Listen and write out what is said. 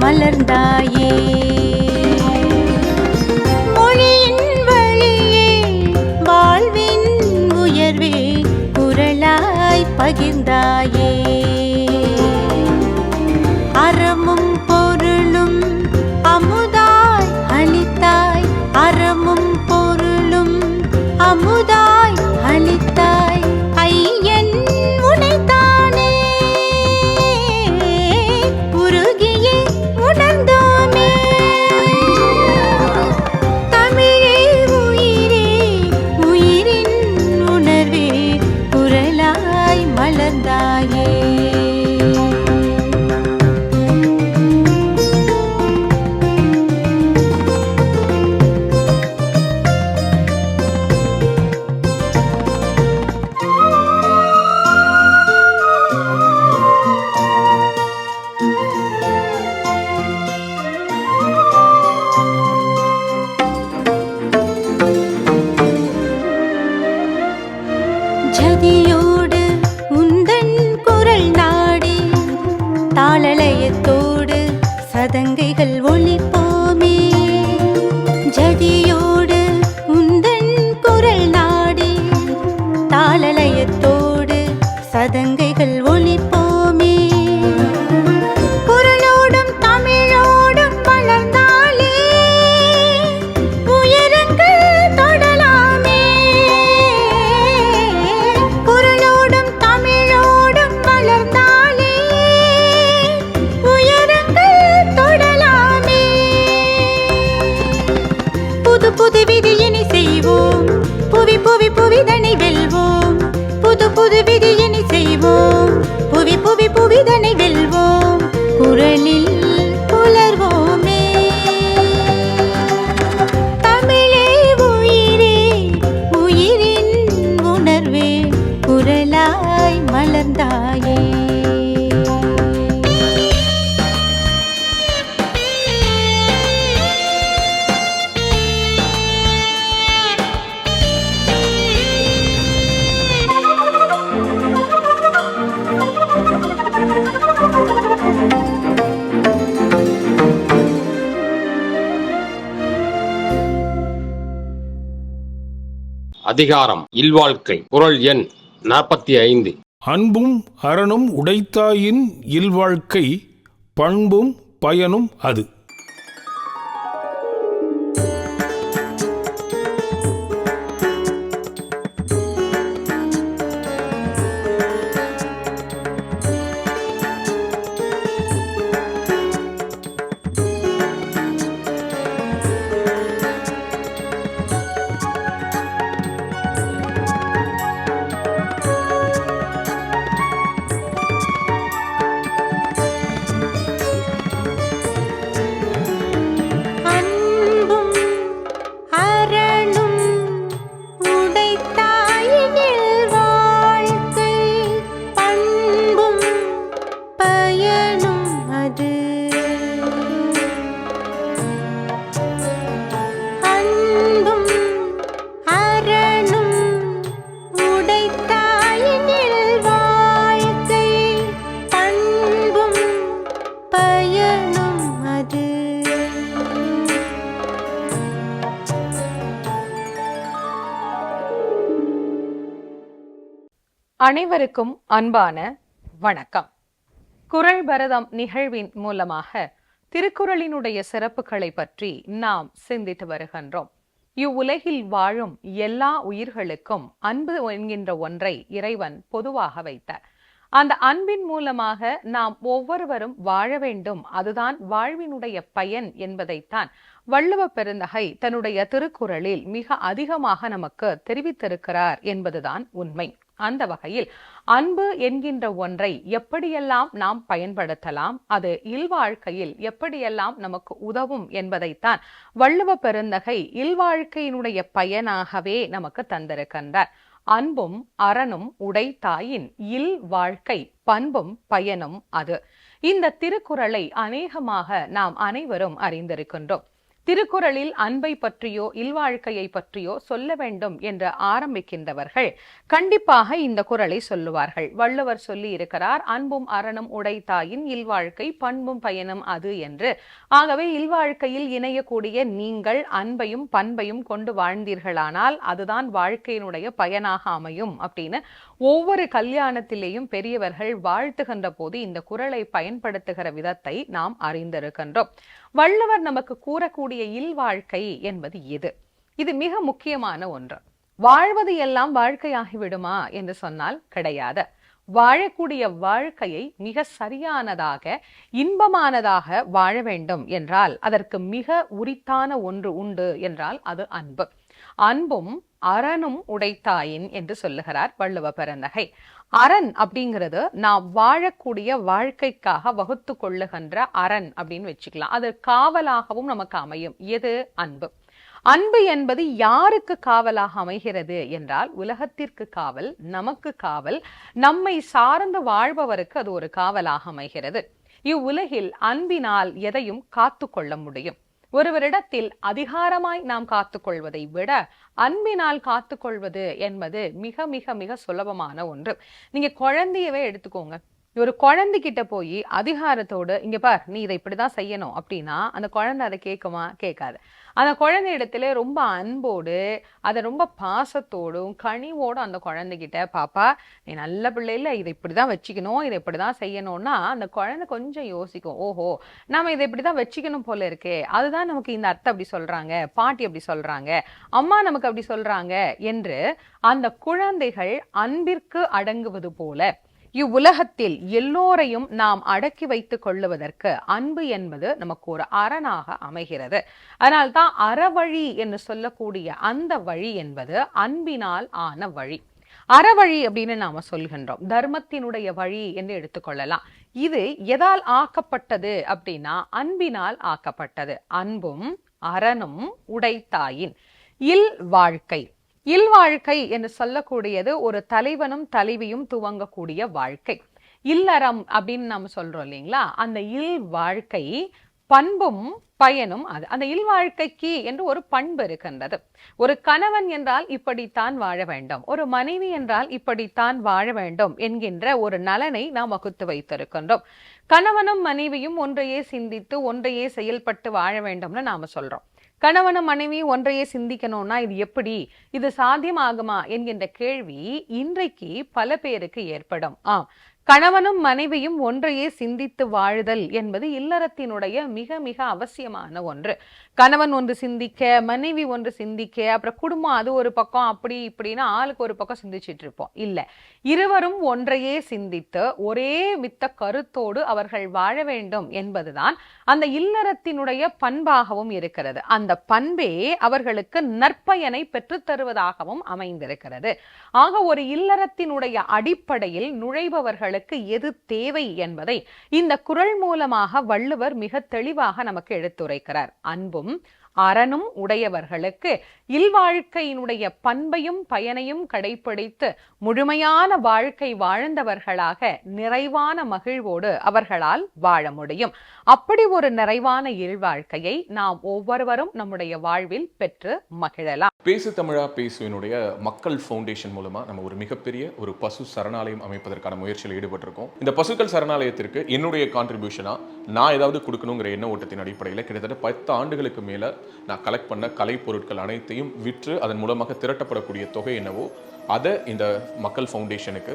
மலர்ந்தாயே. மொழியின் வழியே வாழ்வின் உயர்வே குரலாய் பகிர்ந்தாயே. வந்தாயே. பதங்கைகள் அதிகாரம் இல்வாழ்க்கை குரல் எண் நாற்பத்தி ஐந்து அன்பும் அறனும் உடைத்தாயின் இல்வாழ்க்கை பண்பும் பயனும் அது. அனைவருக்கும் அன்பான வணக்கம். குரல் பரதம் நிகழ்வின் மூலமாக திருக்குறளினுடைய சிறப்புகளை பற்றி நாம் சிந்தித்து வருகின்றோம். இவ்வுலகில் வாழும் எல்லா உயிர்களுக்கும் அன்பு என்கின்ற ஒன்றை இறைவன் பொதுவாக வைத்தார். அந்த அன்பின் மூலமாக நாம் ஒவ்வொருவரும் வாழ வேண்டும். அதுதான் வாழ்வினுடைய பயன் என்பதைத்தான் வள்ளுவ பெருந்தகை தன்னுடைய திருக்குறளில் மிக அதிகமாக நமக்கு தெரிவித்திருக்கிறார் என்பதுதான் உண்மை. அந்த வகையில் அன்பு என்கின்ற ஒன்றை எப்படியெல்லாம் நாம் பயன்படுத்தலாம் அது இல்வாழ்க்கையில் எப்படியெல்லாம் நமக்கு உதவும் என்பதைத்தான் வள்ளுவ பெருந்தகை இல்வாழ்க்கையினுடைய பயனாகவே நமக்கு தந்திருக்கின்றார். அன்பும் அறனும் உடைத்தாயின் இல் வாழ்க்கை பண்பும் பயனும் அது. இந்த திருக்குறளை அநேகமாக நாம் அனைவரும் அறிந்திருக்கின்றோம். திருக்குறளில் அன்பை பற்றியோ இல்வாழ்க்கையை பற்றியோ சொல்ல வேண்டும் என்று ஆரம்பிக்கின்றவர்கள் கண்டிப்பாக இந்த குறளை சொல்லுவார்கள். வள்ளுவர் சொல்லி இருக்கிறார் அன்பும் அறனும் உடைத்தாயின் இல்வாழ்க்கை பண்பும் பயனும் அது என்று. ஆகவே இல்வாழ்க்கையில் இணையக்கூடிய நீங்கள் அன்பையும் பண்பையும் கொண்டு வாழ்ந்தீர்களானால் அதுதான் வாழ்க்கையினுடைய பயனாக அமையும் அப்படின்னு ஒவ்வொரு கல்யாணத்திலேயும் பெரியவர்கள் வாழ்த்துகின்ற போது இந்த குறளை பயன்படுத்துகிற விதத்தை நாம் அறிந்திருக்கின்றோம். வள்ளுவர் நமக்கு கூறக்கூடிய இல்வாழ்க்கை என்பது எது? இது மிக முக்கியமான ஒன்று. வாழ்வது எல்லாம் வாழ்க்கையாகிவிடுமா என்று சொன்னால் கிடையாது. வாழக்கூடிய வாழ்க்கையை மிக சரியானதாக இன்பமானதாக வாழ வேண்டும் என்றால் அதற்கு மிக உரித்தான ஒன்று உண்டு என்றால் அது அன்பு. அன்பும் அறனும் உடைத்தாயின் என்று சொல்லுகிறார் வள்ளுவ பெருந்தகை. அரண் அப்படிங்கிறது நாம் வாழக்கூடிய வாழ்க்கைக்காக வகுத்து கொள்ளுகின்ற அரண் அப்படின்னு வச்சுக்கலாம். அது காவலாகவும் நமக்கு அமையும். எது? அன்பு. அன்பு என்பது யாருக்கு காவலாக அமைகிறது என்றால் உலகத்திற்கு காவல் நமக்கு காவல் நம்மை சார்ந்து வாழ்பவருக்கு அது ஒரு காவலாக அமைகிறது. இவ்வுலகில் அன்பினால் எதையும் காத்து கொள்ள முடியும். ஒருவரிடத்தில் அதிகாரமாய் நாம் காத்துக்கொள்வதை விட அன்பினால் காத்துக்கொள்வது என்பது மிக மிக மிக சுலபமான ஒன்று. நீங்க குழந்தையவே எடுத்துக்கோங்க. ஒரு குழந்தைகிட்ட போய் அதிகாரத்தோடு இங்க பார் நீ இதை இப்படிதான் செய்யணும். அப்படின்னா அந்த குழந்தை அதை கேட்குமா? கேட்காது. அந்த குழந்தை இடத்துல ரொம்ப அன்போடு அதை ரொம்ப பாசத்தோடும் கனிவோடும் அந்த குழந்தைகிட்ட பாப்பா நீ நல்ல பிள்ளையில இதை இப்படிதான் வச்சுக்கணும் இதை இப்படிதான் செய்யணும்னா அந்த குழந்தை கொஞ்சம் யோசிக்கும். ஓஹோ நம்ம இதை இப்படிதான் வச்சுக்கணும் போல இருக்கே. அதுதான் நமக்கு இந்த அத்தை அப்படி சொல்றாங்க பாட்டி அப்படி சொல்றாங்க அம்மா நமக்கு அப்படி சொல்றாங்க என்று அந்த குழந்தைகள் அன்பிற்கு அடங்குவது போல இவ்வுலகத்தில் எல்லோரையும் நாம் அடக்கி வைத்துக் கொள்ளுவதற்கு அன்பு என்பது நமக்கு ஒரு அரணாக அமைகிறது. அதனால்தான் அறவழி என்று சொல்லக்கூடிய அந்த வழி என்பது அன்பினால் ஆன வழி. அறவழி அப்படின்னு நாம சொல்கின்றோம். தர்மத்தினுடைய வழி என்று எடுத்துக்கொள்ளலாம் இது எதால் ஆக்கப்பட்டது அப்படின்னா அன்பினால் ஆக்கப்பட்டது. அன்பும் அறனும் உடைத்தாயின். இல் வாழ்க்கை. இல்வாழ்க்கை என்று சொல்லக்கூடியது ஒரு தலைவனும் தலைவியும் துவங்கக்கூடிய வாழ்க்கை. இல்லறம் அப்படின்னு நம்ம சொல்றோம் இல்லைங்களா? அந்த இல் வாழ்க்கை பண்பும் பயனும் அது. அந்த இல்வாழ்க்கைக்கு என்று ஒரு பண்பு இருக்கின்றது. ஒரு கணவன் என்றால் இப்படித்தான் வாழ வேண்டும். ஒரு மனைவி என்றால் இப்படித்தான் வாழ வேண்டும் என்கின்ற ஒரு நலனை நாம் வகுத்து வைத்திருக்கின்றோம். கணவனும் மனைவியும் ஒன்றையே சிந்தித்து ஒன்றையே செயல்பட்டு வாழ வேண்டும்னு நாம சொல்றோம். கணவன மனைவி ஒன்றையே சிந்திக்கணும்னா இது எப்படி? இது சாத்தியமாகுமா? என்கின்ற கேள்வி இன்றைக்கு பல பேருக்கு ஏற்படும். ஆம். கணவனும் மனைவியும் ஒன்றையே சிந்தித்து வாழுதல் என்பது இல்லறத்தினுடைய மிக மிக அவசியமான ஒன்று. கணவன் ஒன்று சிந்திக்க மனைவி ஒன்று சிந்திக்க அப்புறம் குடும்பம் அது ஒரு பக்கம் அப்படி இப்படின்னு ஆளுக்கு ஒரு பக்கம் சிந்திச்சிட்டு இருப்போம். இல்ல. இருவரும் ஒன்றையே சிந்தித்து ஒரே மித்த கருத்தோடு அவர்கள் வாழ வேண்டும் என்பதுதான் அந்த இல்லறத்தினுடைய பண்பாகவும் இருக்கிறது. அந்த பண்பே அவர்களுக்கு நற்பயனை பெற்றுத் தருவதாகவும் அமைந்திருக்கிறது. ஆக ஒரு இல்லறத்தினுடைய அடிப்படையில் நுழைபவர்களுக்கு எது தேவை என்பதை இந்த குறள் மூலமாக வள்ளுவர் மிக தெளிவாக நமக்கு எடுத்துரைக்கிறார். அன்பும் அறனும் உடையவர்களுக்கு இல்வாழ்க்கையினுடைய பண்பையும் பயனையும் கடைப்பிடித்து முழுமையான வாழ்க்கை வாழ்ந்தவர்களாக நிறைவான மகிழ்வோடு அவர்களால் வாழ முடியும். அப்படி ஒரு நிறைவான இல்வாழ்க்கையை நாம் ஒவ்வொருவரும் நம்முடைய வாழ்வில் பெற்று மகிழலாம். பேசு தமிழா பேசுவினுடைய மக்கள் ஃபவுண்டேஷன் மூலமா நம்ம ஒரு மிகப்பெரிய ஒரு பசு சரணாலயம் அமைப்பதற்கான முயற்சியில் ஈடுபட்டிருக்கோம். இந்த பசுக்கள் சரணாலயத்திற்கு என்னுடைய கான்ட்ரிபியூஷனா நான் ஏதாவது கொடுக்கணுங்கிற எண்ண ஓட்டத்தின் அடிப்படையில் கிட்டத்தட்ட பத்து ஆண்டுகளுக்கு மேல நான் கலெக்ட் பண்ண கலை பொருட்கள் அனைத்தையும் விற்று அதன் மூலமாக திரட்டப்படக்கூடிய தொகை என்னவோ அதை இந்த மக்கள் ஃபவுண்டேஷனுக்கு